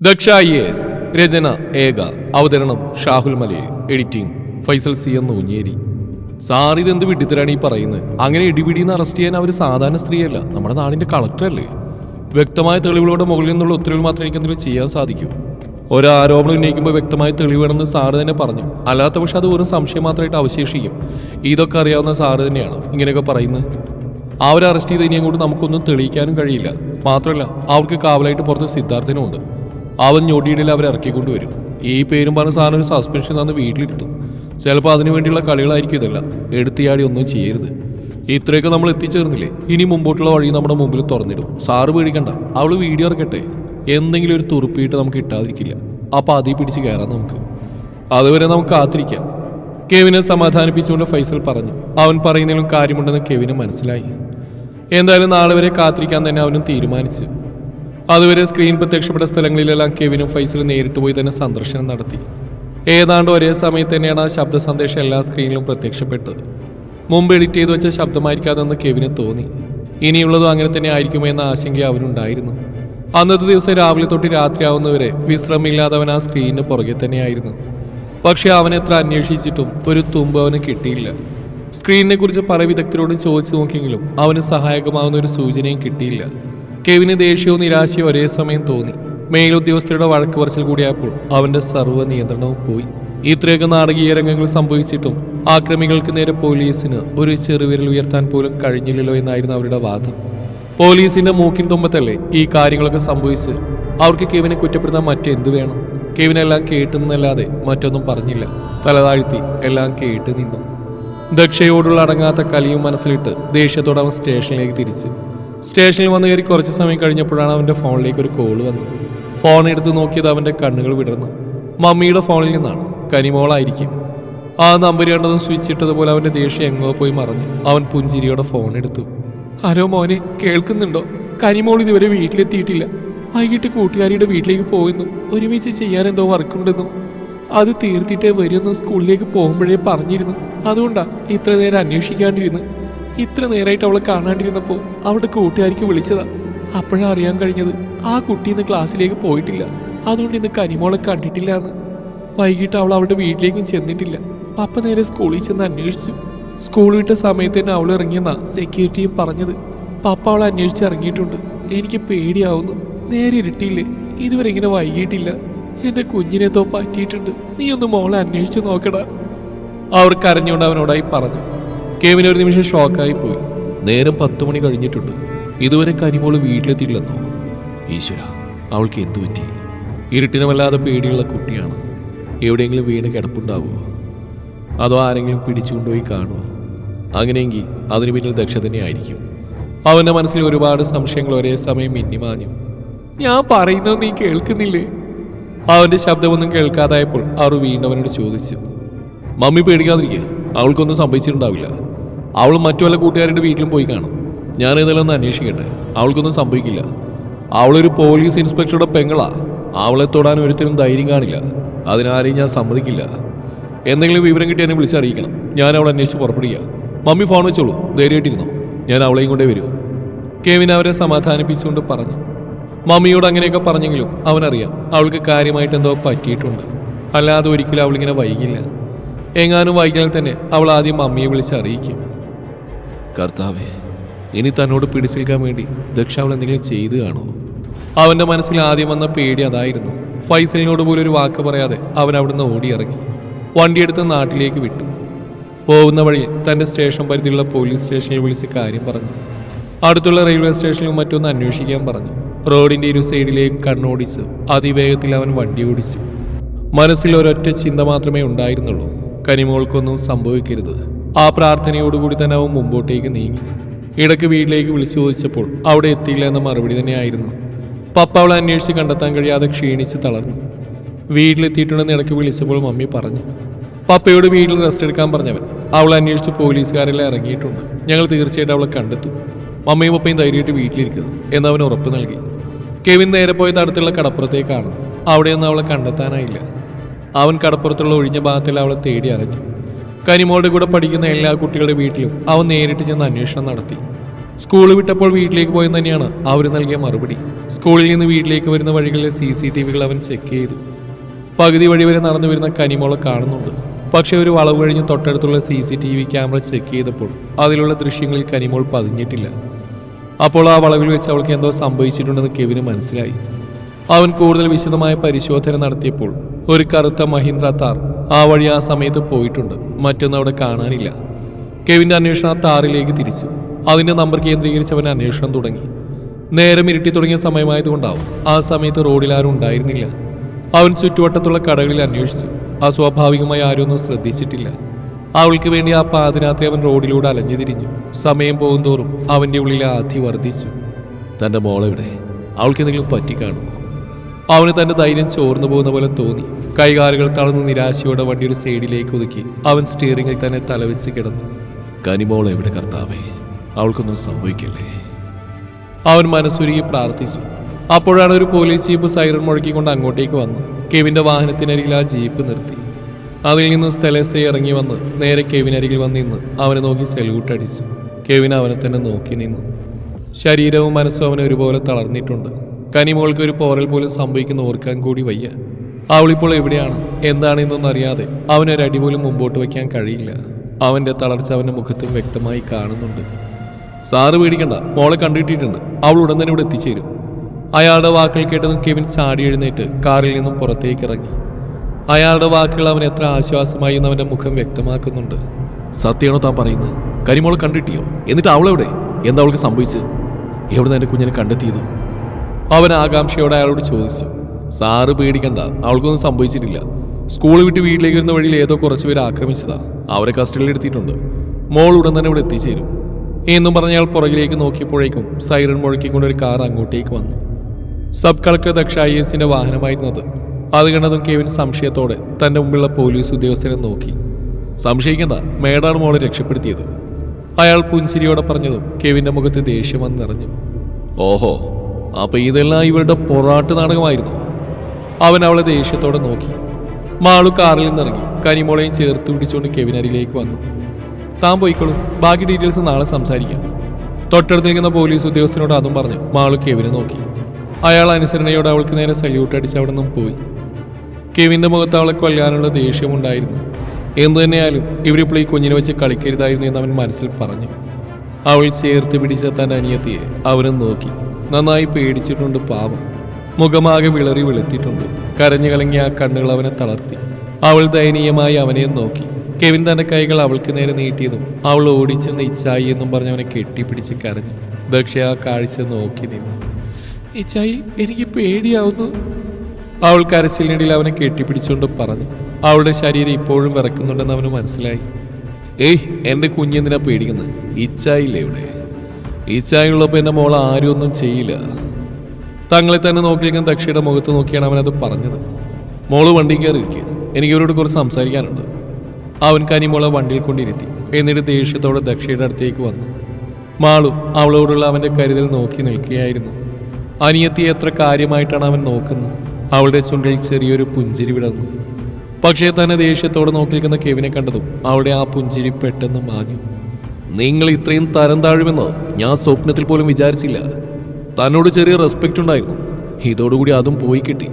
Daksha I S രചന ഏക അവതരണം ഷാഹുൽ മലയിൽ എഡിറ്റിംഗ് ഫൈസൽ സി എന്ന് ഊഞ്ഞേരി സാർ ഇതെന്ത് വിഡിത്തരാണ് ഈ പറയുന്നത്? അങ്ങനെ ഇടിപിടിന്ന് അറസ്റ്റ് ചെയ്യാൻ അവർ സാധാരണ സ്ത്രീയല്ല നമ്മുടെ നാടിന്റെ കളക്ടറല്ലേ വ്യക്തമായ തെളിവുകളുടെ മുകളിൽ നിന്നുള്ള ഉത്തരവ് മാത്രമേ എനിക്ക് എന്തെങ്കിലും ചെയ്യാൻ സാധിക്കൂ. ഒരു ആരോപണം ഉന്നയിക്കുമ്പോൾ വ്യക്തമായ തെളിവ് വേണമെന്ന് സാറ് തന്നെ പറഞ്ഞു. അല്ലാത്ത പക്ഷെ അത് ഒരു സംശയം മാത്രമായിട്ട് അവശേഷിക്കും. ഇതൊക്കെ അറിയാവുന്ന സാറ് തന്നെയാണ് ഇങ്ങനെയൊക്കെ പറയുന്നത്. അവരെ അറസ്റ്റ് ചെയ്ത് ഇനി അങ്ങോട്ട് നമുക്കൊന്നും തെളിയിക്കാനും കഴിയില്ല. മാത്രമല്ല അവർക്ക് കാവലായിട്ട് പുറത്ത് സിദ്ധാർത്ഥനും ഉണ്ട് അവൻ ഞൊടിയിടയിൽ അവരെ ഇറക്കിക്കൊണ്ടുവരും. ഈ പേരും പറഞ്ഞ സാധനം ഒരു സസ്പെൻഷൻ തന്ന് വീട്ടിലിരുത്തും. ചിലപ്പോൾ അതിനു വേണ്ടിയുള്ള കളികളായിരിക്കും ഇതല്ല. എടുത്തിയാടി ഒന്നും ചെയ്യരുത്. ഇത്രയൊക്കെ നമ്മൾ എത്തിച്ചേർന്നില്ലേ? ഇനി മുമ്പോട്ടുള്ള വഴി നമ്മുടെ മുമ്പിൽ തുറന്നിടും. സാറ് പേടിക്കണ്ട. അവൾ വീഡിയോ ഇറക്കട്ടെ? എന്തെങ്കിലും ഒരു തുറുപ്പിയിട്ട് നമുക്ക് ഇട്ടാതിരിക്കില്ല അപ്പോൾ അതിൽ പിടിച്ച് കയറാം നമുക്ക്. അതുവരെ നമുക്ക് കാത്തിരിക്കാം. കെവിനെ സമാധാനിപ്പിച്ചുകൊണ്ട് ഫൈസൽ പറഞ്ഞു. അവൻ പറയുന്നതിലും കാര്യമുണ്ടെന്ന് കെവിന് മനസ്സിലായി. എന്തായാലും നാളെ വരെ കാത്തിരിക്കാൻ തന്നെ അവനും തീരുമാനിച്ചു. അതുവരെ സ്ക്രീൻ പ്രത്യക്ഷപ്പെട്ട സ്ഥലങ്ങളിലെല്ലാം കെവിനും ഫൈസലും നേരിട്ട് പോയി തന്നെ സന്ദർശനം നടത്തി. ഏതാണ്ട് ഒരേ സമയത്ത് തന്നെയാണ് ആ ശബ്ദ സന്ദേശം എല്ലാ സ്ക്രീനിലും പ്രത്യക്ഷപ്പെട്ടത്. മുമ്പ് എഡിറ്റ് ചെയ്ത് വെച്ച ശബ്ദമായിരിക്കാതെന്ന് കെവിന് തോന്നി. ഇനിയുള്ളതും അങ്ങനെ തന്നെ ആയിരിക്കുമോ എന്ന ആശങ്ക അവനുണ്ടായിരുന്നു. അന്നത്തെ ദിവസം രാവിലെ തൊട്ട് രാത്രിയാവുന്നവരെ വിശ്രമമില്ലാതെ അവൻ ആ സ്ക്രീനിന് പുറകെ തന്നെയായിരുന്നു. പക്ഷെ അവൻ എത്ര അന്വേഷിച്ചിട്ടും ഒരു തുമ്പ് അവന് കിട്ടിയില്ല. സ്ക്രീനിനെ കുറിച്ച് പല വിദഗ്ധരോടും ചോദിച്ചു നോക്കിയെങ്കിലും അവന് സഹായകമാവുന്ന ഒരു സൂചനയും കിട്ടിയില്ല. കെവിന് ദേഷ്യവും നിരാശയും ഒരേ സമയം തോന്നി. മേലുദ്യോഗസ്ഥരുടെ വഴക്ക് പറച്ചിൽ കൂടിയപ്പോൾ അവന്റെ സർവ നിയന്ത്രണവും പോയി. ഇത്രയൊക്കെ നാടകീയ രംഗങ്ങൾ സംഭവിച്ചിട്ടും ആക്രമികൾക്ക് നേരെ പോലീസിന് ഒരു ചെറുവിരൽ ഉയർത്താൻ പോലും കഴിഞ്ഞില്ലല്ലോ എന്നായിരുന്നു അവരുടെ വാദം. പോലീസിന്റെ മൂക്കിൻ തുമ്പത്തല്ലേ ഈ കാര്യങ്ങളൊക്കെ സംഭവിച്ച്? അവർക്ക് കെവിനെ കുറ്റപ്പെടുത്താൻ മറ്റെന്ത് വേണം? കെവിനെല്ലാം കേട്ടെന്നല്ലാതെ മറ്റൊന്നും പറഞ്ഞില്ല. തലതാഴ്ത്തി എല്ലാം കേട്ട് നിന്നു. ദക്ഷയോടുള്ള അടങ്ങാത്ത കലിയും മനസ്സിലിട്ട് ദേഷ്യത്തോടെ അവൻ സ്റ്റേഷനിലേക്ക് തിരിച്ചു. സ്റ്റേഷനിൽ വന്ന് കയറി കുറച്ച് സമയം കഴിഞ്ഞപ്പോഴാണ് അവന്റെ ഫോണിലേക്ക് ഒരു കോൾ വന്നത്. ഫോൺ എടുത്ത് നോക്കിയത് അവന്റെ കണ്ണുകൾ വിടർന്നു. മമ്മിയുടെ ഫോണിൽ നിന്നാണ്. കനിമോളായിരിക്കും. ആ നമ്പർ കണ്ടതും സ്വിച്ച് ഇട്ടതുപോലെ അവന്റെ ദേഷ്യം എങ്ങോ പോയി മറഞ്ഞു അവൻ പുഞ്ചിരിയോടെ ഫോൺ എടുത്തു. ഹലോ മോനെ കേൾക്കുന്നുണ്ടോ? കനിമോൾ ഇതുവരെ വീട്ടിലെത്തിയിട്ടില്ല. വൈകിട്ട് കൂട്ടുകാരിയുടെ വീട്ടിലേക്ക് പോകുന്നു. ഒരുമിച്ച് ചെയ്യാൻ എന്തോ വർക്കുണ്ടെന്നും. അത് തീർത്തിട്ടേ വരുമെന്ന് സ്കൂളിലേക്ക് പോകുമ്പോഴേ പറഞ്ഞിരുന്നു. അതുകൊണ്ടാണ് ഇത്ര നേരം അന്വേഷിക്കാണ്ടിരുന്ന്. ഇത്ര നേരമായിട്ട് അവളെ കാണാണ്ടിരുന്നപ്പോൾ അവളുടെ കൂട്ടുകാരിക്ക് വിളിച്ചതാ. അപ്പോഴാ അറിയാൻ കഴിഞ്ഞത് ആ കുട്ടി ഇന്ന് ക്ലാസ്സിലേക്ക് പോയിട്ടില്ല. അതുകൊണ്ട് ഇന്ന് കനിമോളെ കണ്ടിട്ടില്ല എന്ന് വൈകിട്ട് അവൾ അവളുടെ വീട്ടിലേക്കും ചെന്നിട്ടില്ല. പപ്പ നേരെ സ്കൂളിൽ ചെന്ന് അന്വേഷിച്ചു. സ്കൂൾ വിട്ട സമയത്ത് തന്നെ അവൾ ഇറങ്ങിയെന്നാ സെക്യൂരിറ്റിയും പറഞ്ഞത്. പപ്പ അവളെ അന്വേഷിച്ച് ഇറങ്ങിയിട്ടുണ്ട്. എനിക്ക് പേടിയാവുന്നു. നേരെ ഇരുട്ടിയില്ലേ. ഇതുവരെ ഇങ്ങനെ വൈകിട്ടില്ല എന്റെ കുഞ്ഞിനെന്തോ പറ്റിയിട്ടുണ്ട്. നീ ഒന്ന് മോളെ അന്വേഷിച്ച് നോക്കടാ. അവർ കരഞ്ഞുകൊണ്ട് അവനോടായി പറഞ്ഞു. കെവിൻ ഒരു നിമിഷം ഷോക്കായി പോയി. നേരം പത്ത് മണി കഴിഞ്ഞിട്ടുണ്ട്. ഇതുവരെ കരിമോൾ വീട്ടിലെത്തിയില്ലെന്നോ? ഈശ്വര അവൾക്ക് എന്തു പറ്റി? ഇരുട്ടിനുമല്ലാതെ പേടിയുള്ള കുട്ടിയാണ്. എവിടെയെങ്കിലും വീണ് കിടപ്പുണ്ടാവുമോ? അതോ ആരെങ്കിലും പിടിച്ചുകൊണ്ടുപോയി കാണുമോ? അങ്ങനെയെങ്കിൽ അതിനു പിന്നിൽ ദക്ഷ തന്നെയായിരിക്കും. അവന്റെ മനസ്സിൽ ഒരുപാട് സംശയങ്ങൾ ഒരേ സമയം മിന്നിമാഞ്ഞു ഞാൻ പറയുന്നത് നീ കേൾക്കുന്നില്ലേ? അവന്റെ ശബ്ദമൊന്നും കേൾക്കാതായപ്പോൾ അവർ വീണ്ടും അവനോട് ചോദിച്ചു. മമ്മി പേടിക്കാതിരിക്കുക അവൾക്കൊന്നും സംഭവിച്ചിട്ടുണ്ടാവില്ല. അവൾ മറ്റു വല്ല കൂട്ടുകാരുടെ വീട്ടിലും പോയി കാണും. ഞാൻ ഇതെല്ലാം ഒന്ന് അന്വേഷിക്കട്ടെ. അവൾക്കൊന്നും സംഭവിക്കില്ല. അവളൊരു പോലീസ് ഇൻസ്പെക്ടറുടെ പെങ്ങളാ. അവളെ തൊടാൻ ഒരുത്തരും ധൈര്യം കാണില്ല. അതിനാരെയും ഞാൻ സമ്മതിക്കില്ല. എന്തെങ്കിലും വിവരം കിട്ടി എന്നെ വിളിച്ചറിയിക്കണം ഞാൻ അവളെ അന്വേഷിച്ച് പുറപ്പെടുക. മമ്മി ഫോൺ വെച്ചോളൂ. ധൈര്യമായിട്ടിരുന്നോ. ഞാൻ അവളെയും കൊണ്ടേ വരൂ. കെവിൻ അവരെ സമാധാനിപ്പിച്ചുകൊണ്ട് പറഞ്ഞു. മമ്മിയോട് അങ്ങനെയൊക്കെ പറഞ്ഞെങ്കിലും അവനറിയാം. അവൾക്ക് കാര്യമായിട്ട് എന്തോ പറ്റിയിട്ടുണ്ട്. അല്ലാതെ ഒരിക്കലും അവളിങ്ങനെ വൈകില്ല. എങ്ങാനും വൈകിയാൽ തന്നെ അവൾ ആദ്യം മമ്മിയെ വിളിച്ച് അറിയിക്കും. കർത്താവേ ഇനി തന്നോട് പിടിച്ചേൽക്കാൻ വേണ്ടി ദക്ഷ അവൾ എന്തെങ്കിലും ചെയ്തു കാണുമോ? അവന്റെ മനസ്സിൽ ആദ്യം വന്ന പേടി അതായിരുന്നു. ഫൈസലിനോട് പോലും ഒരു വാക്ക് പറയാതെ അവൻ അവിടുന്ന് ഓടിയിറങ്ങി. വണ്ടിയെടുത്ത് നാട്ടിലേക്ക് വിട്ടു. പോകുന്ന വഴി തന്റെ സ്റ്റേഷൻ പരിധിയിലുള്ള പോലീസ് സ്റ്റേഷനിൽ വിളിച്ച് കാര്യം പറഞ്ഞു. അടുത്തുള്ള റെയിൽവേ സ്റ്റേഷനിലും മറ്റൊന്ന് അന്വേഷിക്കാൻ പറഞ്ഞു. റോഡിന്റെ ഇരു സൈഡിലേക്ക് കണ്ണോടിച്ച് അതിവേഗത്തിൽ അവൻ വണ്ടി ഓടിച്ചു. മനസ്സിൽ ഒരൊറ്റ ചിന്ത മാത്രമേ ഉണ്ടായിരുന്നുള്ളൂ. കനിമോൾക്കൊന്നും സംഭവിക്കരുത്. ആ പ്രാർത്ഥനയോടുകൂടി തന്നെ അവൻ മുമ്പോട്ടേക്ക് നീങ്ങി. ഇടയ്ക്ക് വീട്ടിലേക്ക് വിളിച്ചു ചോദിച്ചപ്പോൾ അവിടെ എത്തിയില്ല എന്ന മറുപടി തന്നെയായിരുന്നു. പപ്പ അവളെ അന്വേഷിച്ച് കണ്ടെത്താൻ കഴിയാതെ ക്ഷീണിച്ച് തളർന്നു. വീട്ടിലെത്തിയിട്ടുണ്ടെന്ന് ഇടയ്ക്ക് വിളിച്ചപ്പോൾ മമ്മി പറഞ്ഞു പപ്പയോട് വീട്ടിൽ റെസ്റ്റ് എടുക്കാൻ പറഞ്ഞവൻ. അവളെ അന്വേഷിച്ച് പോലീസുകാരെല്ലാം ഇറങ്ങിയിട്ടുണ്ട്. ഞങ്ങൾ തീർച്ചയായിട്ടും അവളെ കണ്ടെത്തും. മമ്മയും പപ്പയും ധൈര്യമായിട്ട് വീട്ടിലിരിക്കുന്നു എന്നവൻ ഉറപ്പ് നൽകി. കെവിൻ നേരെ പോയത് അടുത്തുള്ള കടപ്പുറത്തേക്കാണ്. അവിടെയൊന്നും അവളെ കണ്ടെത്താനായില്ല. അവൻ കടപ്പുറത്തുള്ള ഒഴിഞ്ഞ ഭാഗത്തിൽ അവളെ തേടി അറിഞ്ഞു കനിമോളുടെ കൂടെ പഠിക്കുന്ന എല്ലാ കുട്ടികളുടെ വീട്ടിലും അവൻ നേരിട്ട് ചെന്ന് അന്വേഷണം നടത്തി. സ്കൂൾ വിട്ടപ്പോൾ വീട്ടിലേക്ക് പോയെന്ന് തന്നെയാണ് അവർ നൽകിയ മറുപടി. സ്കൂളിൽ നിന്ന് വീട്ടിലേക്ക് വരുന്ന വഴികളിലെ സി സി ടി വികൾ അവൻ ചെക്ക് ചെയ്തു. പകുതി വഴി വരെ നടന്നു വരുന്ന കനിമോളെ കാണുന്നുണ്ട്. പക്ഷേ ഒരു വളവ് കഴിഞ്ഞ് തൊട്ടടുത്തുള്ള C C T V camera check ചെയ്തപ്പോൾ അതിലുള്ള ദൃശ്യങ്ങളിൽ കനിമോൾ പതിഞ്ഞിട്ടില്ല. അപ്പോൾ ആ വളവിൽ വെച്ച് അവൾക്ക് എന്തോ സംഭവിച്ചിട്ടുണ്ടെന്ന് കെവിന് മനസ്സിലായി. അവൻ കൂടുതൽ വിശദമായ പരിശോധന നടത്തിയപ്പോൾ ഒരു കറുത്ത മഹീന്ദ്ര താർ ആ വഴി ആ സമയത്ത് പോയിട്ടുണ്ട്. മറ്റൊന്നും അവിടെ കാണാനില്ല. കെവിന്റെ അന്വേഷണം ആ താറിലേക്ക് തിരിച്ചു. അതിന്റെ നമ്പർ കേന്ദ്രീകരിച്ച് അവൻ അന്വേഷണം തുടങ്ങി. നേരം ഇരുട്ടി തുടങ്ങിയ സമയമായതുകൊണ്ടാവും ആ സമയത്ത് റോഡിൽ ആരും ഉണ്ടായിരുന്നില്ല. അവൻ ചുറ്റുവട്ടത്തുള്ള കടകളിൽ അന്വേഷിച്ചു. അസ്വാഭാവികമായി ആരും ഒന്നും ശ്രദ്ധിച്ചിട്ടില്ല. അവൾക്ക് വേണ്ടി ആ പാതിരാത്രി അവൻ റോഡിലൂടെ അലഞ്ഞു തിരിഞ്ഞു. സമയം പോകുന്തോറും അവന്റെ ഉള്ളിലെ ആധി വർദ്ധിച്ചു തന്റെ മോളെവിടെ? അവൾക്ക് എന്തെങ്കിലും പറ്റിക്കാണുമോ അവന് തന്റെ ധൈര്യം ചോർന്നു പോകുന്ന പോലെ തോന്നി. കൈകാലുകൾ തളർന്ന് നിരാശയോടെ വണ്ടി ഒരു സൈഡിലേക്ക് ഒതുക്കി. അവൻ സ്റ്റിയറിംഗിൽ തന്നെ തലവെച്ച് കിടന്നു. കനിമോൾ എവിടെ കർത്താവേ? അവൾക്കൊന്നും സംഭവിക്കല്ലേ? അവൻ മനസ്സുരുകി പ്രാർത്ഥിച്ചു. അപ്പോഴാണ് ഒരു പോലീസ് ജീപ്പ് സൈറൺ മുഴക്കിക്കൊണ്ട് അങ്ങോട്ടേക്ക് വന്നു. കെവിന്റെ വാഹനത്തിനരികിൽ ആ ജീപ്പ് നിർത്തി. അതിൽ നിന്ന് സ്ഥലത്തെ ഇറങ്ങി വന്ന് നേരെ കെവിനരികിൽ വന്ന് നിന്ന് അവനെ നോക്കി സല്യൂട്ട് അടിച്ചു. കെവിൻ അവനെ തന്നെ നോക്കി നിന്നു. ശരീരവും മനസ്സും അവനെ ഒരുപോലെ തളർന്നിട്ടുണ്ട്. കനിമോൾക്ക് ഒരു പോറൽ പോലും സംഭവിക്കുന്ന ഓർക്കാൻ കൂടി വയ്യ. അവളിപ്പോൾ എവിടെയാണ്? എന്താണെന്നൊന്നും അറിയാതെ അവനൊരടി പോലും മുമ്പോട്ട് വയ്ക്കാൻ കഴിയില്ല. അവന്റെ തളർച്ച അവന്റെ മുഖത്തും വ്യക്തമായി കാണുന്നുണ്ട്. സാറ് പേടിക്കണ്ട മോളെ കണ്ടിട്ടിട്ടുണ്ട്. അവൾ ഉടൻ തന്നെ ഇവിടെ എത്തിച്ചേരും. അയാളുടെ വാക്കുകൾ കേട്ടതും കെവിൻ ചാടി എഴുന്നേറ്റ് കാറിൽ നിന്നും പുറത്തേക്ക് ഇറങ്ങി. അയാളുടെ വാക്കുകൾ അവൻ എത്ര ആശ്വാസമായി എന്ന് അവന്റെ മുഖം വ്യക്തമാക്കുന്നുണ്ട്. സത്യമാണോ താൻ പറയുന്നത്? കരിമോളെ കണ്ടിട്ടിയോ? എന്നിട്ട് അവളെവിടെ? എന്താ അവൾക്ക് സംഭവിച്ചത്? എവിടെ നിന്ന് എന്റെ കുഞ്ഞിനെ കണ്ടെത്തിയത്? അവൻ ആകാംക്ഷയോടെ അയാളോട് ചോദിച്ചു സാറ് പേടിക്കണ്ട അവൾക്കൊന്നും സംഭവിച്ചിട്ടില്ല. സ്കൂൾ വിട്ട് വീട്ടിലേക്ക് വരുന്ന വഴിയിൽ ഏതോ കുറച്ച് പേര് ആക്രമിച്ചതാ. അവരെ കസ്റ്റഡിയിൽ എടുത്തിട്ടുണ്ട്. മോൾ ഉടൻ തന്നെ ഇവിടെ എത്തിച്ചേരും. എന്നും പറഞ്ഞ അയാൾ പുറകിലേക്ക് നോക്കിയപ്പോഴേക്കും സൈറൺ മുഴക്കിക്കൊണ്ട് ഒരു കാർ അങ്ങോട്ടേക്ക് വന്നു. സബ് കളക്ടർ ദക്ഷ ഐ എസിന്റെ വാഹനമായിരുന്നത്. അത് കണ്ടതും കെവിൻ സംശയത്തോടെ തന്റെ മുമ്പിലുള്ള പോലീസ് ഉദ്യോഗസ്ഥനെ നോക്കി. സംശയിക്കണ്ട മേഡാണ് മോളെ രക്ഷപ്പെടുത്തിയത്. അയാൾ പുൻസിരിയോടെ പറഞ്ഞതും കെവിന്റെ മുഖത്ത് ദേഷ്യം വന്ന് നിറഞ്ഞു. ഓഹോ അപ്പൊ ഇതെല്ലാം ഇവളുടെ പൊറാട്ട് നാടകമായിരുന്നു. അവൻ അവളെ ദേഷ്യത്തോടെ നോക്കി. മാളു കാറിൽ നിന്നിറങ്ങി. കനിമോളെയും ചേർത്ത് പിടിച്ചുകൊണ്ട് കെവിനരിലേക്ക് വന്നു. താൻ പോയിക്കോളൂ. ബാക്കി ഡീറ്റെയിൽസ് നാളെ സംസാരിക്കാം. തൊട്ടടുത്ത് നിൽക്കുന്ന പോലീസ് ഉദ്യോഗസ്ഥനോട് അതും പറഞ്ഞു. മാളു കെവിനെ നോക്കി. അയാൾ അനുസരണയോടെ അവൾക്ക് നേരെ സല്യൂട്ട് അടിച്ച് അവിടെ നിന്നും പോയി. കെവിന്റെ മുഖത്ത് അവളെ കൊല്ലാനുള്ള ദേഷ്യമുണ്ടായിരുന്നു. എന്തു തന്നെയായാലും ഇവരിപ്പോൾ ഈ കുഞ്ഞിനെ വെച്ച് കളിക്കരുതായിരുന്നു എന്ന് അവൻ മനസ്സിൽ പറഞ്ഞു. അവൾ ചേർത്ത് പിടിച്ച തന്റെ അനിയത്തിയെ അവനും നോക്കി. നന്നായി പേടിച്ചിട്ടുണ്ട് പാവം. മുഖമാകെ വിളറി വെളുത്തിട്ടുണ്ട്. കരഞ്ഞു കലങ്ങി ആ കണ്ണുകൾ അവനെ തളർത്തി. അവൾ ദയനീയമായി അവനെ നോക്കി. കെവിൻ തന്റെ കൈകൾ അവൾക്ക് നേരെ നീട്ടിയതും അവൾ ഓടിച്ചെന്ന് ഇച്ചായി എന്നും പറഞ്ഞ് അവനെ കെട്ടിപ്പിടിച്ച് കരഞ്ഞു. ദക്ഷ ആ കാഴ്ച നോക്കി നിന്നു. ഇച്ചായി എനിക്ക് പേടിയാവുന്നു. അവൾ കരച്ചിലിനിടയിൽ അവനെ കെട്ടിപ്പിടിച്ചുകൊണ്ട് പറഞ്ഞു. അവളുടെ ശരീരം ഇപ്പോഴും വിറക്കുന്നുണ്ടെന്ന് അവന് മനസ്സിലായി. ഏയ് എന്റെ കുഞ്ഞെന്തിനാ പേടിക്കുന്നത്? ഇച്ചായില്ലേ ഇവിടെ? ഇച്ചായുള്ളപ്പോൾ എന്റെ മോൾ ആരും ഒന്നും ചെയ്യില്ല. തങ്ങളെ തന്നെ നോക്കിയിരിക്കുന്ന ദക്ഷയുടെ മുഖത്ത് നോക്കിയാണ് അവനത് പറഞ്ഞത്. മോൾ വണ്ടി കയറിയിരിക്കുക. എനിക്ക് ഇവരോട് കുറച്ച് സംസാരിക്കാനുണ്ട്. അവൻ കനിമോളെ വണ്ടിയിൽ കൊണ്ടിരുത്തി. എന്നിട്ട് ദേഷ്യത്തോടെ ദക്ഷയുടെ അടുത്തേക്ക് വന്നു. മാളു അവളോടുള്ള അവന്റെ കരുതൽ നോക്കി നിൽക്കുകയായിരുന്നു. അനിയത്തി എത്ര കാര്യമായിട്ടാണ് അവൻ നോക്കുന്നത്. അവളുടെ ചുണ്ടിൽ ചെറിയൊരു പുഞ്ചിരി വിടർന്നു. പക്ഷേ തന്നെ ദേഷ്യത്തോടെ നോക്കി നിൽക്കുന്ന കെവിനെ കണ്ടതും അവളുടെ ആ പുഞ്ചിരി പെട്ടെന്ന് മാഞ്ഞു. നിങ്ങൾ ഇത്രയും തരം താഴുമെന്ന് ഞാൻ സ്വപ്നത്തിൽ പോലും വിചാരിച്ചില്ല. തന്നോട് ചെറിയ റെസ്പെക്റ്റ് ഉണ്ടായിരുന്നു. ഇതോടുകൂടി അതും പോയി കിട്ടി.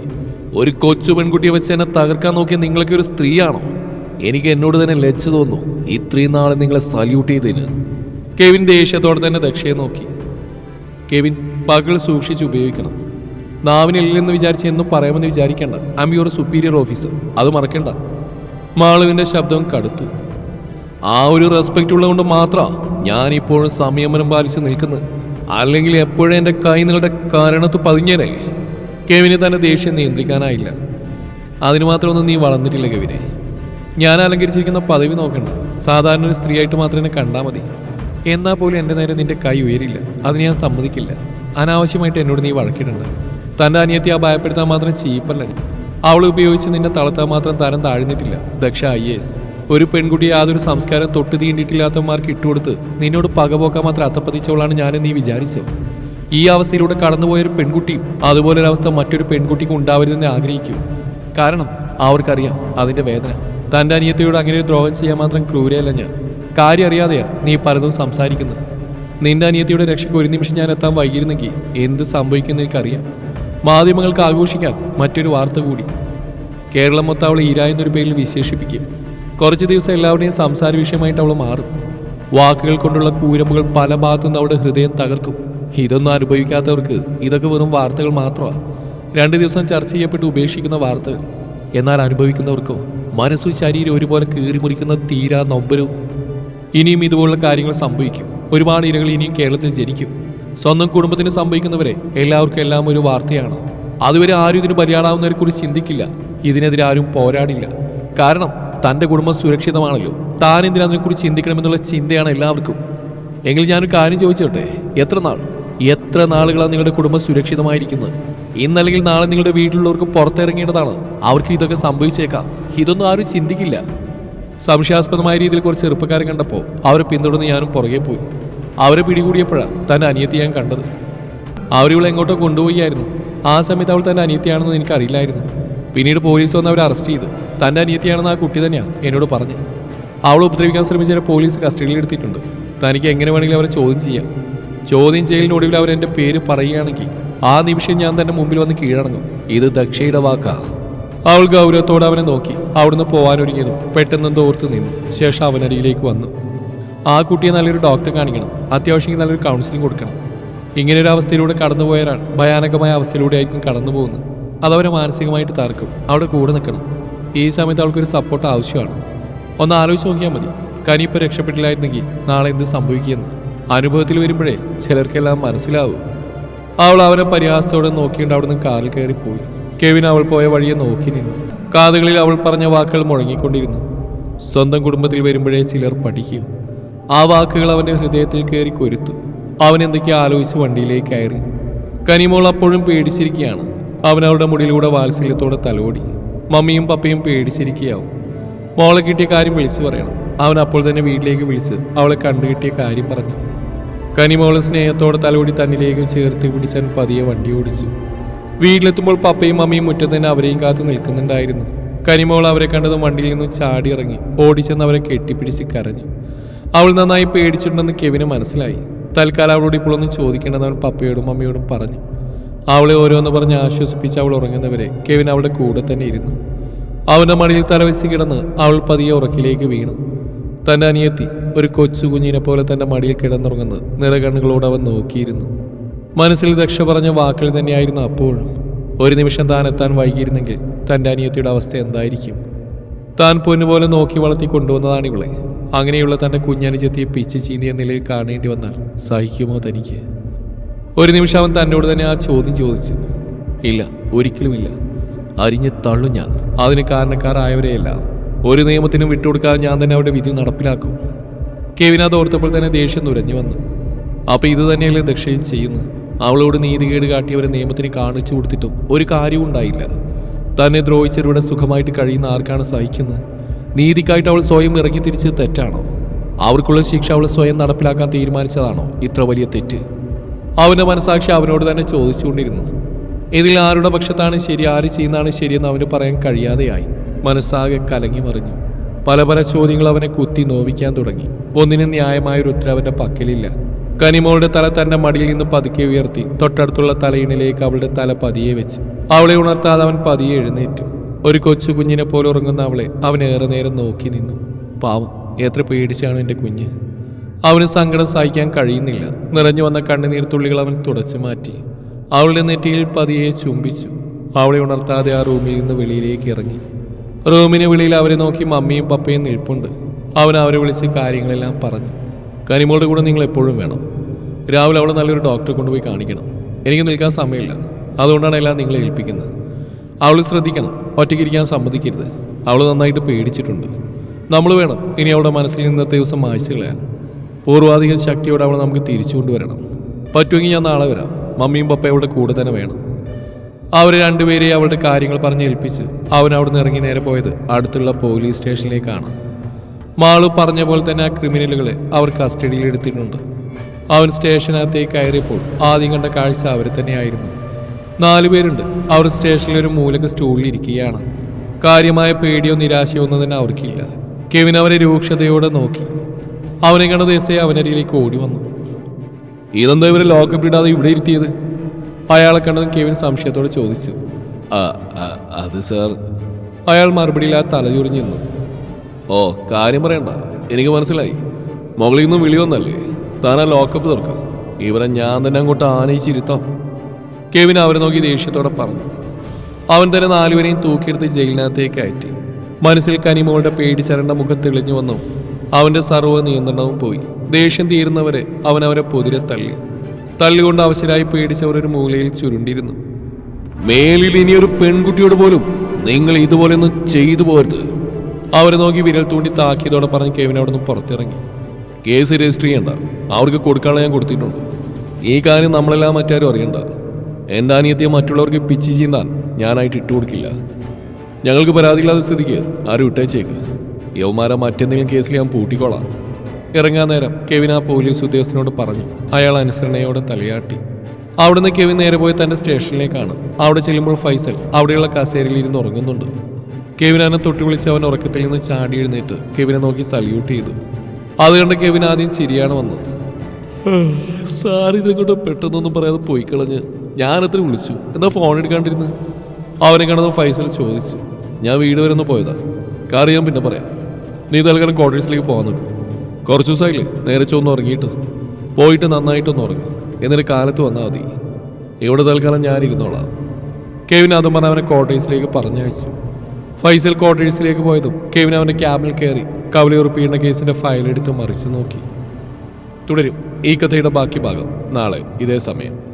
ഒരു കൊച്ചു പെൺകുട്ടിയെ വെച്ച് എന്നെ തകർക്കാൻ നോക്കിയ നിങ്ങളൊക്കെ ഒരു സ്ത്രീയാണോ? എനിക്ക് എന്നോട് തന്നെ ലജ്ജ തോന്നുന്നു ഇത്രയും നാളെ നിങ്ങളെ സല്യൂട്ട് ചെയ്തതിന്. കെവിൻ ദേഷ്യത്തോടെ തന്നെ ദക്ഷയെ നോക്കി. കെവിൻ പകൾ സൂക്ഷിച്ച് ഉപയോഗിക്കണം. നാവിനില്ലെന്ന് വിചാരിച്ച് എന്നും പറയാമെന്ന് വിചാരിക്കേണ്ട. I am your superior officer അത് മറക്കണ്ട. മാളുവിന്റെ ശബ്ദം കടുത്തു. ആ ഒരു റെസ്പെക്റ്റ് ഉള്ളതുകൊണ്ട് മാത്രമാ ഞാൻ ഇപ്പോഴും സംയമനം പാലിച്ച് നിൽക്കുന്നത്. അല്ലെങ്കിൽ എപ്പോഴും എന്റെ കൈ നിങ്ങളുടെ കാരണത്ത് പതിഞ്ഞേനെ. കെവിനെ തന്നെ ദേഷ്യം നിയന്ത്രിക്കാനായില്ല. അതിന് മാത്രമൊന്നും നീ വളർന്നിട്ടില്ല കെവിനെ. ഞാൻ അലങ്കരിച്ചിരിക്കുന്ന പദവി നോക്കണ്ട. സാധാരണ ഒരു സ്ത്രീയായിട്ട് മാത്രം എന്നെ കണ്ടാൽ മതി. എന്നാൽ പോലും എന്റെ നേരെ നിന്റെ കൈ ഉയരില്ല. അതിന് ഞാൻ സമ്മതിക്കില്ല. അനാവശ്യമായിട്ട് എന്നോട് നീ വഴക്കിട്ടുണ്ട് തന്റെ അനിയത്തി ആ ഭയപ്പെടുത്താൻ മാത്രം ചീപ്പല്ല. അവൾ ഉപയോഗിച്ച് നിന്നെ തളർത്താൻ മാത്രം തരം താഴ്ന്നിട്ടില്ല. Daksha I S. ഒരു പെൺകുട്ടി യാതൊരു സംസ്കാരം തൊട്ട് തീണ്ടിയിട്ടില്ലാത്തവന്മാർക്ക് ഇട്ടുകൊടുത്ത് നിന്നോട് പകപോക്കാൻ മാത്രം അത്തപ്പതിച്ചവളാണ് ഞാനും നീ വിചാരിച്ചത് ഈ അവസ്ഥയിലൂടെ കടന്നുപോയ ഒരു പെൺകുട്ടിയും അതുപോലൊരവസ്ഥ മറ്റൊരു പെൺകുട്ടിക്ക് ഉണ്ടാവരുതെന്ന് ആഗ്രഹിക്കും. കാരണം അവർക്കറിയാം അതിന്റെ വേദന. തന്റെ അനിയത്തിയോട് അങ്ങനെ ഒരു ദ്രോഹം ചെയ്യാൻ മാത്രം ക്രൂരയല്ല ഞാൻ. കാര്യം അറിയാതെയാ നീ പലതും സംസാരിക്കുന്നത്. നിന്റെ അനിയത്തിയുടെ രക്ഷയ്ക്ക് ഒരു നിമിഷം ഞാൻ എത്താൻ വൈകിയിരുന്നെങ്കിൽ എന്ത് സംഭവിക്കുമെന്ന് എനിക്കറിയാം. മാധ്യമങ്ങൾക്ക് ആഘോഷിക്കാൻ മറ്റൊരു വാർത്ത കൂടി. കേരളം മൊത്തം അവളെ ഇരായെന്നൊരു പേരിൽ വിശേഷിപ്പിക്കും. കുറച്ച് ദിവസം എല്ലാവരുടെയും സംസാര വിഷയമായിട്ട് അവൾ മാറും. വാക്കുകൾ കൊണ്ടുള്ള കൂരമ്പുകൾ പല ഭാഗത്തുനിന്ന് അവളുടെ ഹൃദയം തകർക്കും. ഇതൊന്നും അനുഭവിക്കാത്തവർക്ക് ഇതൊക്കെ വെറും വാർത്തകൾ മാത്രമാണ് രണ്ട് ദിവസം ചർച്ച ചെയ്യപ്പെട്ട് ഉപേക്ഷിക്കുന്ന വാർത്തകൾ. എന്നാൽ അനുഭവിക്കുന്നവർക്കോ മനസ്സും ശരീരം ഒരുപോലെ കീറിമുറിക്കുന്ന തീരാ നൊമ്പരവും. ഇനിയും ഇതുപോലുള്ള കാര്യങ്ങൾ സംഭവിക്കും. ഒരുപാട് ഇരകൾ ഇനിയും കേരളത്തിൽ ജനിക്കും. സ്വന്തം കുടുംബത്തിന് സംഭവിക്കുന്നവരെ എല്ലാവർക്കും എല്ലാം ഒരു വാർത്തയാണ്. അതുവരെ ആരും ഇതിന് ബലിയാടാവുന്നവരെ കുറിച്ച് ചിന്തിക്കില്ല. ഇതിനെതിരെ ആരും പോരാടില്ല. കാരണം തന്റെ കുടുംബം സുരക്ഷിതമാണല്ലോ. താൻ എന്തിനാ ചിന്തിക്കണമെന്നുള്ള ചിന്തയാണ് എല്ലാവർക്കും. എങ്കിൽ ഞാനൊരു കാര്യം ചോദിച്ചോട്ടെ? എത്ര നാൾ? എത്ര നാളുകളാണ് നിങ്ങളുടെ കുടുംബം സുരക്ഷിതമായിരിക്കുന്നത്? ഇന്നല്ലെങ്കിൽ നാളെ നിങ്ങളുടെ വീട്ടിലുള്ളവർക്ക് പുറത്തിറങ്ങേണ്ടതാണ്. അവർക്ക് ഇതൊക്കെ സംഭവിച്ചേക്കാം. ഇതൊന്നും ആരും ചിന്തിക്കില്ല. സംശയാസ്പദമായ രീതിയിൽ കുറച്ച് ചെറുപ്പക്കാരെ കണ്ടപ്പോൾ അവരെ പിന്തുടർന്ന് ഞാനും പുറകെ പോയി. അവരെ പിടികൂടിയപ്പോഴാണ് തന്റെ അനിയത്തി ഞാൻ കണ്ടത്. അവരിവളെ എങ്ങോട്ടോ കൊണ്ടുപോയായിരുന്നു ആ സമയത്ത് അവൾ തന്റെ അനിയത്തിയാണെന്ന് എനിക്കറിയില്ലായിരുന്നു. പിന്നീട് പോലീസ് വന്ന് അവരെ അറസ്റ്റ് ചെയ്തു. തന്റെ അനിയത്തിയാണെന്ന് ആ കുട്ടി തന്നെയാണ് എന്നോട് പറഞ്ഞു. അവളെ ഉപദ്രവിക്കാൻ ശ്രമിച്ചവരെ പോലീസ് കസ്റ്റഡിയിൽ എടുത്തിട്ടുണ്ട്. തനിക്ക് എങ്ങനെ വേണമെങ്കിലും അവരെ ചോദ്യം ചെയ്യാം. ചോദ്യം ചെയ്യലിനൊടുവിൽ അവർ എന്റെ പേര് പറയുകയാണെങ്കിൽ ആ നിമിഷം ഞാൻ തന്നെ മുമ്പിൽ വന്ന് കീഴടങ്ങും. ഇത് ദക്ഷയുടെ വാക്കാ. അവൾ ഗൗരവത്തോടെ അവനെ നോക്കി. അവിടുന്ന് പോവാനൊരുങ്ങിയതും പെട്ടെന്നെന്തോ ഓർത്ത് നിന്നു. ശേഷം അവനരിയിലേക്ക് വന്നു. ആ കുട്ടിയെ നല്ലൊരു ഡോക്ടറെ കാണിക്കണം. അത്യാവശ്യം നല്ലൊരു കൗൺസിലിംഗ് കൊടുക്കണം. ഇങ്ങനെ ഒരു അവസ്ഥയിലൂടെ കടന്നുപോയ ഒരാൾ ഭയാനകമായ അവസ്ഥയിലൂടെ ആയിരിക്കും കടന്നു പോകുന്നത് അതവരെ മാനസികമായിട്ട് തർക്കും അവിടെ കൂടെ നിൽക്കണം. ഈ സമയത്ത് അവൾക്കൊരു സപ്പോർട്ട് ആവശ്യമാണ്. ഒന്ന് ആലോചിച്ച് നോക്കിയാൽ മതി. കനിയിപ്പോൾ രക്ഷപ്പെട്ടില്ലായിരുന്നെങ്കിൽ നാളെ എന്ത് സംഭവിക്കുമെന്ന്. അനുഭവത്തിൽ വരുമ്പോഴേ ചിലർക്കെല്ലാം മനസ്സിലാവും. അവൾ അവനെ പരിഹാസത്തോടെ നോക്കിയിട്ട് അവിടെ നിന്ന് കാറിൽ കയറി പോയി കെവിൻ അവൾ പോയ വഴിയെ നോക്കി നിന്നു. കാതുകളിൽ അവൾ പറഞ്ഞ വാക്കുകൾ മുഴങ്ങിക്കൊണ്ടിരുന്നു. സ്വന്തം കുടുംബത്തിൽ വരുമ്പോഴേ ചിലർ പഠിക്കും. ആ വാക്കുകൾ അവന്റെ ഹൃദയത്തിൽ കയറി കൊരുത്തു. അവൻ എന്തൊക്കെയോ ആലോചിച്ച് വണ്ടിയിലേക്ക് കയറി. കനിമോൾ അപ്പോഴും പേടിച്ചിരിക്കുകയാണ്. അവൻ അവളുടെ മുടിയിലൂടെ വാത്സല്യത്തോടെ തലോടി. മമ്മിയും പപ്പയും പേടിച്ചിരിക്കുകയാവും. മോളെ കിട്ടിയ കാര്യം വിളിച്ചു പറയണം. അവൻ അപ്പോൾ തന്നെ വീട്ടിലേക്ക് വിളിച്ച് അവളെ കണ്ടുകിട്ടിയ കാര്യം പറഞ്ഞു. കനിമോളെ സ്നേഹത്തോടെ തലോടി തന്നിലേക്ക് ചേർത്ത് പിടിച്ചാൻ പതിയെ വണ്ടി ഓടിച്ചു. വീട്ടിലെത്തുമ്പോൾ പപ്പയും മമ്മിയും മുറ്റത്ത് തന്നെ അവരെയും കാത്തു നിൽക്കുന്നുണ്ടായിരുന്നു. കനിമോൾ അവരെ കണ്ടതും വണ്ടിയിൽ നിന്നും ചാടി ഇറങ്ങി ഓടിച്ചെന്ന് അവരെ കെട്ടിപ്പിടിച്ച് കരഞ്ഞു. അവൾ നന്നായി പേടിച്ചിട്ടുണ്ടെന്ന് കെവിന് മനസ്സിലായി. തൽക്കാലം അവളോട് ഇപ്പോഴൊന്നും ചോദിക്കേണ്ടെന്ന് അവൻ പപ്പയോടും മമ്മിയോടും പറഞ്ഞു. അവളെ ഓരോന്ന് പറഞ്ഞ് ആശ്വസിപ്പിച്ച് അവൾ ഉറങ്ങുന്നവരെ കെവിൻ അവളുടെ കൂടെ തന്നെ ഇരുന്നു. അവന്റെ മടിയിൽ തലവെച്ച് കിടന്ന് അവൾ പതിയെ ഉറക്കിലേക്ക് വീണു. തന്റെ അനിയത്തി ഒരു കൊച്ചു കുഞ്ഞിനെ പോലെ തന്റെ മടിയിൽ കിടന്നുറങ്ങുന്നത് നിറകണ്ണുകളോട് അവൻ നോക്കിയിരുന്നു. മനസ്സിൽ ദക്ഷ പറഞ്ഞ വാക്കുകൾ തന്നെയായിരുന്നു അപ്പോഴും. ഒരു നിമിഷം താൻ എത്താൻ വൈകിയിരുന്നെങ്കിൽ തന്റെ അനിയത്തിയുടെ അവസ്ഥ എന്തായിരിക്കും? താൻ പൊന്നുപോലെ നോക്കി വളർത്തി കൊണ്ടുവന്നതാണ് ഇവളെ. അങ്ങനെയുള്ള തന്റെ കുഞ്ഞനുജത്തിയെ പിച്ച് ചീന്തിയ നിലയിൽ കാണേണ്ടി വന്നാൽ സഹിക്കുമോ തനിക്ക്? ഒരു നിമിഷം അവൻ തന്നോട് തന്നെ ആ ചോദ്യം ചോദിച്ചു. ഇല്ല ഒരിക്കലുമില്ല. അരിഞ്ഞ് തള്ളു ഞാൻ. അതിന് കാരണക്കാരായവരെയല്ല. ഒരു നിയമത്തിനും വിട്ടുകൊടുക്കാതെ ഞാൻ തന്നെ അവരുടെ വിധി നടപ്പിലാക്കും. അത് ഓർത്തപ്പോൾ തന്നെ ദേഷ്യം നുരഞ്ഞു വന്നു. അപ്പൊ ഇത് തന്നെയല്ലേ ദക്ഷയും ചെയ്യുന്നു അവളോട് നീതികേട് കാട്ടിയവരെ നിയമത്തിന് കാണിച്ചു കൊടുത്തിട്ടും ഒരു കാര്യവും ഉണ്ടായില്ല. തന്നെ ദ്രോഹിച്ചവരുടെ സുഖമായിട്ട് കഴിയുന്ന ആർക്കാണ് സഹിക്കുന്നത്? നീതിക്കായിട്ട് അവൾ സ്വയം ഇറങ്ങി തിരിച്ചത് തെറ്റാണോ? അവർക്കുള്ള ശിക്ഷ അവൾ സ്വയം നടപ്പിലാക്കാൻ തീരുമാനിച്ചതാണോ? ഇത്ര വലിയ തെറ്റ്. അവന്റെ മനസാക്ഷി അവനോട് തന്നെ ചോദിച്ചുകൊണ്ടിരുന്നു. ഇതിൽ ആരുടെ പക്ഷത്താണ് ശരി ആര് ചെയ്യുന്നതാണ് ശരിയെന്ന് അവന് പറയാൻ കഴിയാതെയായി. മനസ്സാകെ കലങ്ങി മറിഞ്ഞു. പല പല ചോദ്യങ്ങൾ അവനെ കുത്തി നോവിക്കാൻ തുടങ്ങി. ഒന്നിനും ന്യായമായൊരു ഉത്തരം അവന്റെ പക്കലില്ല. കനിമോളുടെ തല തന്റെ മടിയിൽ നിന്ന് പതുക്കെ ഉയർത്തി തൊട്ടടുത്തുള്ള തലയിണിലേക്ക് അവളുടെ തല പതിയെ വെച്ചു. അവളെ ഉണർത്താതെ അവൻ പതിയെ എഴുന്നേറ്റു. ഒരു കൊച്ചു കുഞ്ഞിനെ പോലെ ഉറങ്ങുന്ന അവളെ അവൻ ഏറെ നേരം നോക്കി നിന്നു. പാവം എത്ര പേടിച്ചാണ് എന്റെ കുഞ്ഞ്? അവന് സങ്കടം സഹിക്കാൻ കഴിയുന്നില്ല. നിറഞ്ഞു വന്ന കണ്ണുനീർ തുള്ളികൾ അവൻ തുടച്ചു മാറ്റി. അവളുടെ നെറ്റിയിൽ പതിയെ ചുംബിച്ചു. അവളെ ഉണർത്താതെ ആ റൂമിൽ നിന്ന് വെളിയിലേക്ക് ഇറങ്ങി. റൂമിന് വെളിയിൽ അവരെ നോക്കി മമ്മിയും പപ്പയും നിൽപ്പുണ്ട്. അവൻ അവരെ വിളിച്ച് കാര്യങ്ങളെല്ലാം പറഞ്ഞു. കനിമോളുടെ കൂടെ നിങ്ങൾ എപ്പോഴും വേണം. രാവിലെ അവളെ നല്ലൊരു ഡോക്ടറെ കൊണ്ടുപോയി കാണിക്കണം. എനിക്ക് നിൽക്കാൻ സമയമില്ല. അതുകൊണ്ടാണ് എല്ലാം നിങ്ങളെ ഏൽപ്പിക്കുന്നത്. അവൾ ശ്രദ്ധിക്കണം. ഒറ്റയ്ക്കിരിക്കാൻ സമ്മതിക്കരുത്. അവൾ നന്നായിട്ട് പേടിച്ചിട്ടുണ്ട്. നമ്മൾ വേണം. ഇനി അവളുടെ മനസ്സിൽ ഇന്നത്തെ ദിവസം മായ്ച്ചു പൂർവാധിക ശക്തിയോടെ അവളെ നമുക്ക് തിരിച്ചു കൊണ്ടുവരണം. പറ്റുമെങ്കിൽ ഞാൻ നാളെ വരാം. മമ്മിയും പപ്പയും കൂടെ തന്നെ വേണം. അവർ രണ്ടുപേരെ അവളുടെ കാര്യങ്ങൾ പറഞ്ഞ് ഏൽപ്പിച്ച് അവൻ അവിടുന്ന് ഇറങ്ങി നേരെ പോയത് അടുത്തുള്ള പോലീസ് സ്റ്റേഷനിലേക്കാണ്. മാളു പറഞ്ഞ പോലെ തന്നെ ആ ക്രിമിനലുകളെ അവർ കസ്റ്റഡിയിൽ എടുത്തിട്ടുണ്ട്. അവൻ സ്റ്റേഷനകത്തേക്ക് കയറിയപ്പോൾ ആദ്യം കണ്ട കാഴ്ച അവരെ തന്നെയായിരുന്നു. നാലു പേരുണ്ട്. അവർ സ്റ്റേഷനിൽ ഒരു മൂലക സ്റ്റൂളിൽ ഇരിക്കുകയാണ്. കാര്യമായ പേടിയോ നിരാശയോ ഒന്നും തന്നെ അവർക്കില്ല. കെവിൻ അവരെ രൂക്ഷതയോടെ നോക്കി. അവനെ കണ്ട ദേശയെ അവനരിയിലേക്ക് ഓടി വന്നു. ഇതെന്താ ഇവരെ ലോക്കപ്പ് ഇടാതെ ഇവിടെ ഇരുത്തിയത്? അയാളെ കണ്ടത് കെവിൻ സംശയത്തോടെ ചോദിച്ചു. "ആ, ആ, അത് സാർ. അയാൾ മറുപടിയില്ലാതെ തലചുറിഞ്ഞു നിന്നു. ഓ കാര്യം പറയണ്ട. എനിക്ക് മനസ്സിലായി. മുകളിൽ നിന്നും വിളി വന്നല്ലേ? താൻ ആ ലോക്കപ്പ് തുറക്കാം. ഇവരെ ഞാൻ തന്നെ അങ്ങോട്ട് ആനയിച്ചിരുത്താം. കെവിൻ അവരെ നോക്കി ദേഷ്യത്തോടെ പറഞ്ഞു. അവൻ തന്നെ നാലുപേരെയും തൂക്കിയെടുത്ത് ജയിലിനകത്തേക്ക് അയറ്റി. മനസ്സിൽ കനിമോളുടെ പേടിച്ചരണ്ട മുഖം തെളിഞ്ഞു വന്നു. അവന്റെ സർവ നിയന്ത്രണവും പോയി. ദേഷ്യം തീരുന്നവരെ അവൻ അവരെ പൊതിരെ തള്ളി. തള്ളികൊണ്ട് അവശരായി പേടിച്ചവർ ഒരു മൂലയിൽ ചുരുണ്ടിരുന്നു. മേലിൽ ഇനി ഒരു പെൺകുട്ടിയോട് പോലും നിങ്ങൾ ഇതുപോലെ ഇതുപോലെയൊന്നും ചെയ്തു പോരുത് അവരെ നോക്കി വിരൽ തൂണ്ടി താക്കിയതോടെ പറഞ്ഞ് കെവിൻ അവിടെ നിന്ന് പുറത്തിറങ്ങി. കേസ് രജിസ്റ്റർ ചെയ്യണ്ട. അവർക്ക് കൊടുക്കാനുള്ള ഞാൻ കൊടുത്തിട്ടുണ്ട്. ഈ കാര്യം നമ്മളെല്ലാം മറ്റാരും അറിയണ്ട. എന്റെ അനിയത്തിയെ മറ്റുള്ളവർക്ക് പിച്ചി ചീന്താൻ ഞാനായിട്ട് ഇട്ടുകൊടുക്കില്ല. ഞങ്ങൾക്ക് പരാതിയില്ലാത്ത സ്ഥിതിക്ക് ആരും ഇട്ടേച്ചേക്ക്. യവമാരെ മറ്റെന്തെങ്കിലും കേസിൽ ഞാൻ പൂട്ടിക്കോളാം. ഇറങ്ങാൻ നേരം കെവിൻ ആ പോലീസ് ഉദ്യോഗസ്ഥനോട് പറഞ്ഞു. അയാൾ അനുസരണയോടെ തലയാട്ടി. അവിടുന്ന് കെവിൻ നേരെ പോയി തന്റെ സ്റ്റേഷനിലേക്കാണ്. അവിടെ ചെല്ലുമ്പോൾ ഫൈസൽ അവിടെയുള്ള കസേരയിൽ ഇരുന്ന് ഉറങ്ങുന്നുണ്ട്. കെവിൻ അവനെ തൊട്ടി വിളിച്ച് അവൻ ഉറക്കത്തിൽ നിന്ന് ചാടി എഴുന്നേറ്റ് കെവിനെ നോക്കി സല്യൂട്ട് ചെയ്തു. അത് കണ്ട് കെവിൻ ആദ്യം ശരിയാണ് വന്നത്. സാർ ഇതങ്ങോട്ട് പെട്ടെന്നൊന്നും പറയാതെ പോയി കളഞ്ഞ്? ഞാനത്ര വിളിച്ചു. എന്താ ഫോൺ എടുക്കാണ്ടിരുന്ന്? അവനെ കണ്ടത് ഫൈസൽ ചോദിച്ചു. ഞാൻ വീട് വരെ ഒന്ന് പോയതാ. കാർ ഞാൻ പിന്നെ പറയാം. നീ തൽക്കാലം ക്വാർട്ടേഴ്സിലേക്ക് പോകാൻ നോക്കും കുറച്ച് ദിവസമായില്ലേ? നേരെ ചൊന്ന് ഉറങ്ങിയിട്ട്. പോയിട്ട് നന്നായിട്ടൊന്ന് ഉറങ്ങി. എന്നിട്ട് കാലത്ത് വന്നാൽ മതി. ഇവിടെ തൽക്കാലം ഞാൻ ഇരുന്നോളാം. കെവിൻ അതും പറഞ്ഞ് അവനെ ക്വാർട്ടേഴ്സിലേക്ക് പറഞ്ഞയച്ചു. ഫൈസൽ ക്വാർട്ടേഴ്സിലേക്ക് പോയതും കെവിൻ അവന്റെ ക്യാബിൽ കയറി കവലയുറപ്പിയുടെ ഫയൽ ഫയലെടുത്ത് മറിച്ച് നോക്കി. തുടരും ഈ കഥയുടെ ബാക്കി ഭാഗം നാളെ ഇതേ സമയം.